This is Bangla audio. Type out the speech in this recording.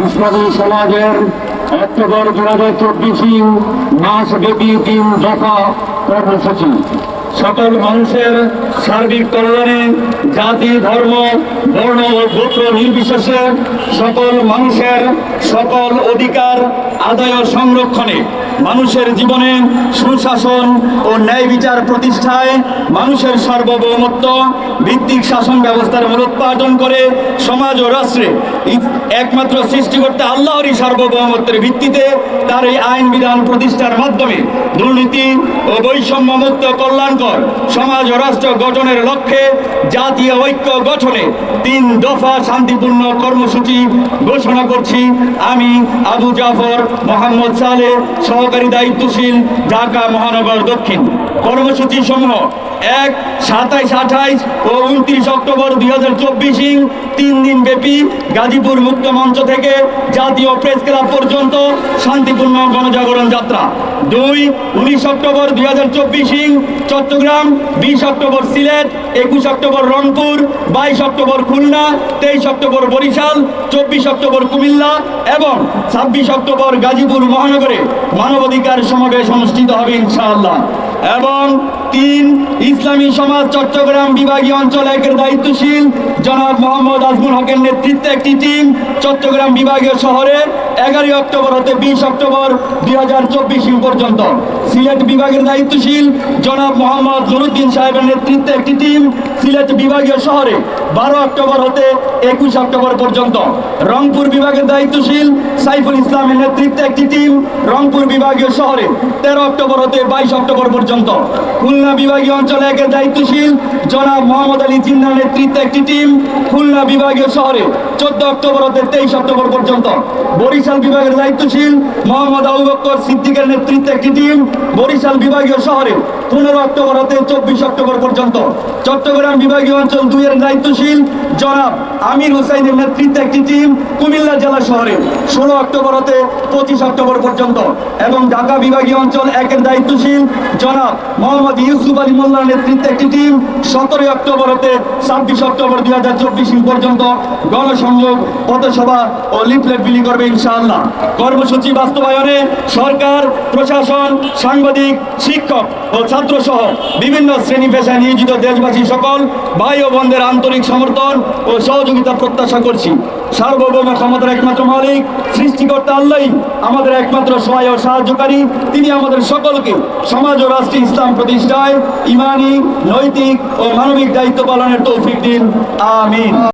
ইসলামী সমাজের অক্টোবর দু হাজার চব্বিশই মাসব্যাপী তিন দফা কর্মসূচি। সকল মানুষের সার্বিক কল্যাণে, জাতি, ধর্ম, বর্ণ ও গোত্র নির্বিশেষে সকল মানুষের সকল অধিকার আদায় সংরক্ষণে মানুষের জীবনে সুশাসন ও ন্যায় বিচার প্রতিষ্ঠায় মানুষের সার্বভৌমত্ব, ভিত্তিক শাসন ব্যবস্থার মূলোৎপাদন করে সমাজ ও রাষ্ট্রে একমাত্র সৃষ্টিকর্তা আল্লাহরই সার্বভৌমত্বের ভিত্তিতে তার এই আইন বিধান প্রতিষ্ঠার মাধ্যমে দুর্নীতি ও বৈষম্যমুক্ত কল্যাণকর সমাজ ও রাষ্ট্র গঠনের লক্ষ্যে জাতীয় ঐক্য গঠনে তিন দফা শান্তিপূর্ণ কর্মসূচি ঘোষণা করছি আমি আবু জাফর মোহাম্মদ সালে সহকারী দায়িত্বশীল ঢাকা মহানগর দক্ষিণ কর্মসূচি সমূহ এক, সাতাইশ, আঠাইশ ও উনত্রিশ অক্টোবর দুই হাজার চব্বিশ তিন দিন ব্যাপী গাজীপুর মুক্ত মঞ্চ থেকে জাতীয় প্রেস ক্লাব পর্যন্ত শান্তিপূর্ণ গণজাগরণ যাত্রা। দুই, উনিশ অক্টোবর দুই হাজার চব্বিশ চট্টগ্রাম, বিশ অক্টোবর সিলেট, একুশ অক্টোবর রংপুর, বাইশ অক্টোবর খুলনা, তেইশ অক্টোবর বরিশাল, চব্বিশ অক্টোবর কুমিল্লা এবং ছাব্বিশ অক্টোবর গাজীপুর মহানগরে মানবাধিকার সমাবেশ অনুষ্ঠিত হবে ইনশাআল্লাহ। এবং তিন ইসলামী সমাজ চট্টগ্রাম বিভাগীয় অঞ্চল একের দায়িত্বশীল জনাব মোহাম্মদ আজমুল হকের নেতৃত্বে একটি টিম চট্টগ্রাম বিভাগীয় শহরে এগারোই অক্টোবর হতে বিশ অক্টোবর দুই হাজার চব্বিশ পর্যন্ত। সিলেট বিভাগের দায়িত্বশীল জনাব মোহাম্মদ নুরুদ্দিন সাহেবের নেতৃত্বে একটি টিম সিলেট বিভাগীয় শহরে বারো অক্টোবর হতে একুশ অক্টোবর পর্যন্ত। রংপুর বিভাগের দায়িত্বশীল সাইফুল ইসলামের নেতৃত্বে একটি টিম রংপুর বিভাগীয় শহরে তেরো অক্টোবর হতে বাইশ অক্টোবর পর্যন্ত। খুলনা বিভাগীয় অঞ্চলে একের দায়িত্বশীল জনাব মোহাম্মদ আলী জিন্নার নেতৃত্বে একটি টিম খুলনা বিভাগীয় শহরে চোদ্দ অক্টোবর হতে তেইশ অক্টোবর পর্যন্ত। বরিশাল বিভাগের দায়িত্বশীল মোহাম্মদ আবু বক্কর সিদ্দিকের নেতৃত্বে একটি টিম বরিশাল বিভাগীয় শহরে পনেরো অক্টোবর হতে চব্বিশ অক্টোবর পর্যন্ত। চট্টগ্রাম বিভাগীয় অঞ্চল দুইয়ের দায়িত্বশীল। জনাব আমির হুসাইনের নেতৃত্বে একটি টিম কুমিল্লা জেলা শহরে। ষোলো অক্টোবর হতে পঁচিশ অক্টোবর পর্যন্ত। এবং ঢাকা বিভাগীয় অঞ্চল একের দায়িত্বশীল। জনাব মোহাম্মদ ইউসুফ আলী মোল্লার নেতৃত্বে একটি টিম সতেরোই অক্টোবর হতে ছাব্বিশ অক্টোবর দুই হাজার চব্বিশ পর্যন্ত গণসংযোগ, পথসভা ও লিফলেট বিলি করবে ইনশাআল্লাহ। কর্মসূচি বাস্তবায়নে সরকার, প্রশাসন, সাংবাদিক, শিক্ষক ও ছাত্র সহ বিভিন্ন শ্রেণি পেশায় নিয়োজিত দেশবাসী সকল ভাই ও বোনদের আন্তরিক সমর্থন ও সহযোগিতা প্রত্যাশা করছি। সার্বভৌম ক্ষমতার একমাত্র মালিক, সৃষ্টিকর্তা আল্লাহ আমাদের একমাত্র সহায় ও সাহায্যকারী। তিনি আমাদের সকলকে সমাজ ও রাষ্ট্রীয় ইসলাম প্রতিষ্ঠায় ইমানি, নৈতিক ও মানবিক দায়িত্ব পালনের তৌফিক দিন। আমিন।